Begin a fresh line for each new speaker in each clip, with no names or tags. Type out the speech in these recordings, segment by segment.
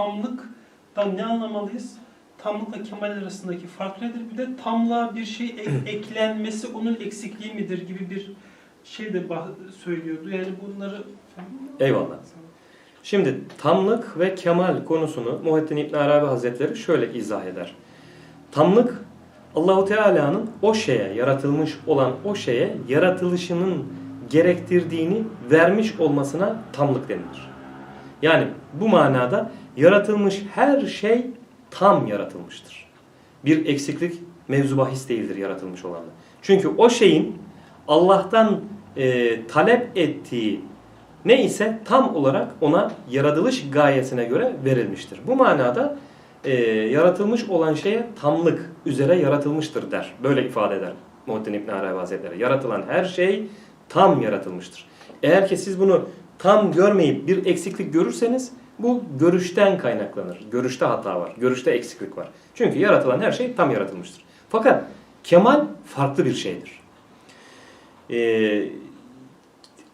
tamlıktan ne anlamalıyız? Tamlıkla kemal arasındaki fark nedir? Bir de tamlığa bir şey ek- eklenmesi onun eksikliği midir gibi bir şey de söylüyordu. Yani bunları...
Eyvallah. Şimdi tamlık ve kemal konusunu Muhittin İbn Arabi Hazretleri şöyle izah eder. Tamlık Allahu Teala'nın o şeye yaratılmış olan o şeye yaratılışının gerektirdiğini vermiş olmasına tamlık denilir. Yani bu manada yaratılmış her şey tam yaratılmıştır. Bir eksiklik mevzu bahis değildir yaratılmış olanda. Çünkü o şeyin Allah'tan e, talep ettiği ne ise tam olarak ona yaratılış gayesine göre verilmiştir. Bu manada e, yaratılmış olan şeye tamlık üzere yaratılmıştır der. Böyle ifade eder Muhittin İbn Arabi Hazretleri. Yaratılan her şey tam yaratılmıştır. Eğer ki siz bunu tam görmeyip bir eksiklik görürseniz bu görüşten kaynaklanır. Görüşte hata var. Görüşte eksiklik var. Çünkü yaratılan her şey tam yaratılmıştır. Fakat kemal farklı bir şeydir. Ee,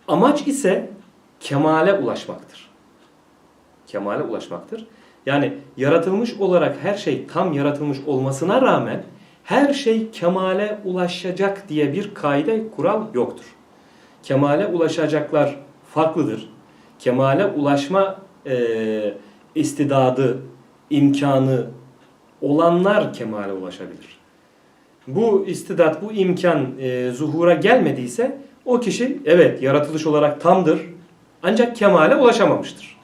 amaç ise kemale ulaşmaktır. Kemale ulaşmaktır. Yani yaratılmış olarak her şey tam yaratılmış olmasına rağmen her şey kemale ulaşacak diye bir kaide, kural yoktur. Kemale ulaşacaklar farklıdır. Kemale ulaşma e, istidadı, imkanı olanlar kemale ulaşabilir. Bu istidat, bu imkan e, zuhura gelmediyse o kişi evet yaratılış olarak tamdır ancak kemale ulaşamamıştır.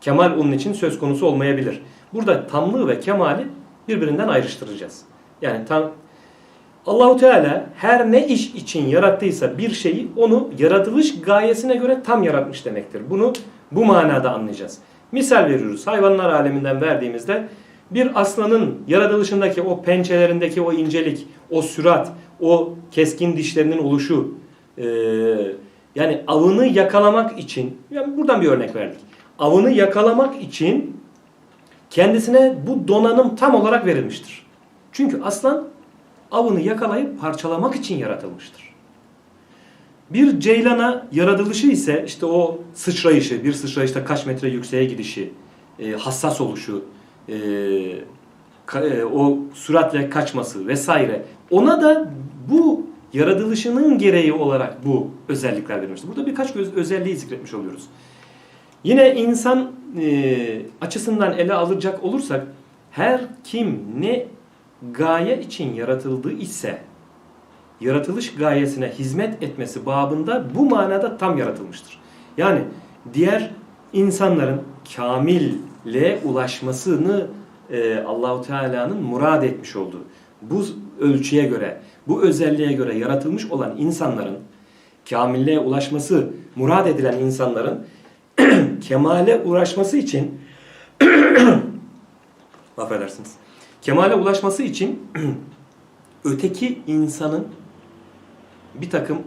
Kemal onun için söz konusu olmayabilir. Burada tamlığı ve kemali birbirinden ayrıştıracağız. Yani tam Allahu Teala her ne iş için yarattıysa bir şeyi onu yaratılış gayesine göre tam yaratmış demektir. Bunu bu manada anlayacağız. Misal veriyoruz. Hayvanlar aleminden verdiğimizde bir aslanın yaratılışındaki o pençelerindeki o incelik, o sürat, o keskin dişlerinin oluşu, e, yani avını yakalamak için, yani buradan bir örnek verdik. Avını yakalamak için kendisine bu donanım tam olarak verilmiştir. Çünkü aslan avını yakalayıp parçalamak için yaratılmıştır. Bir ceylana yaratılışı ise işte o sıçrayışı, bir sıçrayışta kaç metre yükseğe gidişi, e, hassas oluşu, e, ka- e, o süratle kaçması vesaire. Ona da bu yaratılışının gereği olarak bu özellikler verilmiştir. Burada birkaç göz- özelliği zikretmiş oluyoruz. Yine insan e, açısından ele alacak olursak her kim ne gaye için yaratıldığı ise yaratılış gayesine hizmet etmesi babında bu manada tam yaratılmıştır. Yani diğer insanların kamille ulaşmasını e, Allahu Teala'nın murad etmiş olduğu bu ölçüye göre, bu özelliğe göre yaratılmış olan insanların kamille ulaşması murad edilen insanların kemale ulaşması için affedersiniz. Kemale ulaşması için öteki insanın bir takım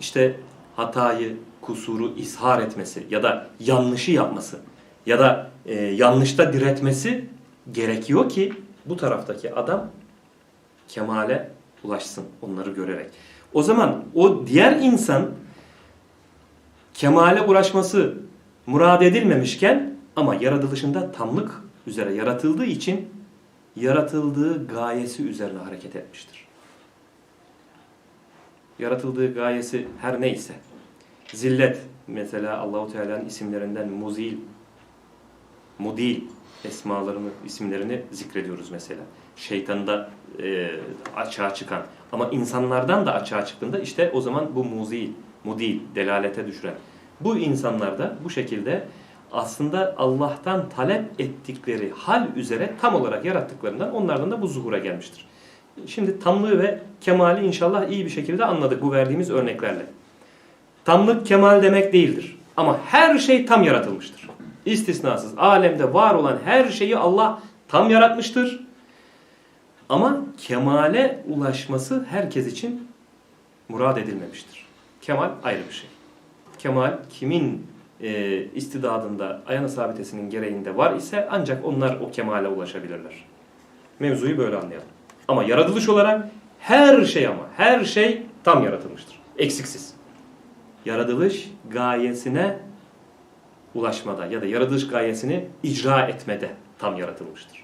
işte hatayı, kusuru ishar etmesi ya da yanlışı yapması ya da e, yanlışta diretmesi gerekiyor ki bu taraftaki adam kemale ulaşsın onları görerek. O zaman o diğer insan kemale ulaşması murad edilmemişken ama yaratılışında tamlık üzere yaratıldığı için yaratıldığı gayesi üzerine hareket etmiştir. Yaratıldığı gayesi her neyse. Zillet mesela Allahu Teala'nın isimlerinden muzil, mudil esmalarını, isimlerini zikrediyoruz mesela. Şeytanda e, açığa çıkan ama insanlardan da açığa çıktığında işte o zaman bu muzil, mudil, delalete düşüren. Bu insanlarda bu şekilde aslında Allah'tan talep ettikleri hal üzere tam olarak yarattıklarından onlardan da bu zuhura gelmiştir. Şimdi tamlığı ve kemali inşallah iyi bir şekilde anladık bu verdiğimiz örneklerle. Tamlık kemal demek değildir. Ama her şey tam yaratılmıştır. İstisnasız. Alemde var olan her şeyi Allah tam yaratmıştır. Ama kemale ulaşması herkes için murad edilmemiştir. Kemal ayrı bir şey. Kemal kimin e, istidadında, ayağına sabitesinin gereğinde var ise ancak onlar o kemale ulaşabilirler. Mevzuyu böyle anlayalım. Ama yaratılış olarak her şey ama her şey tam yaratılmıştır. Eksiksiz. Yaratılış gayesine ulaşmada ya da yaratılış gayesini icra etmede tam yaratılmıştır.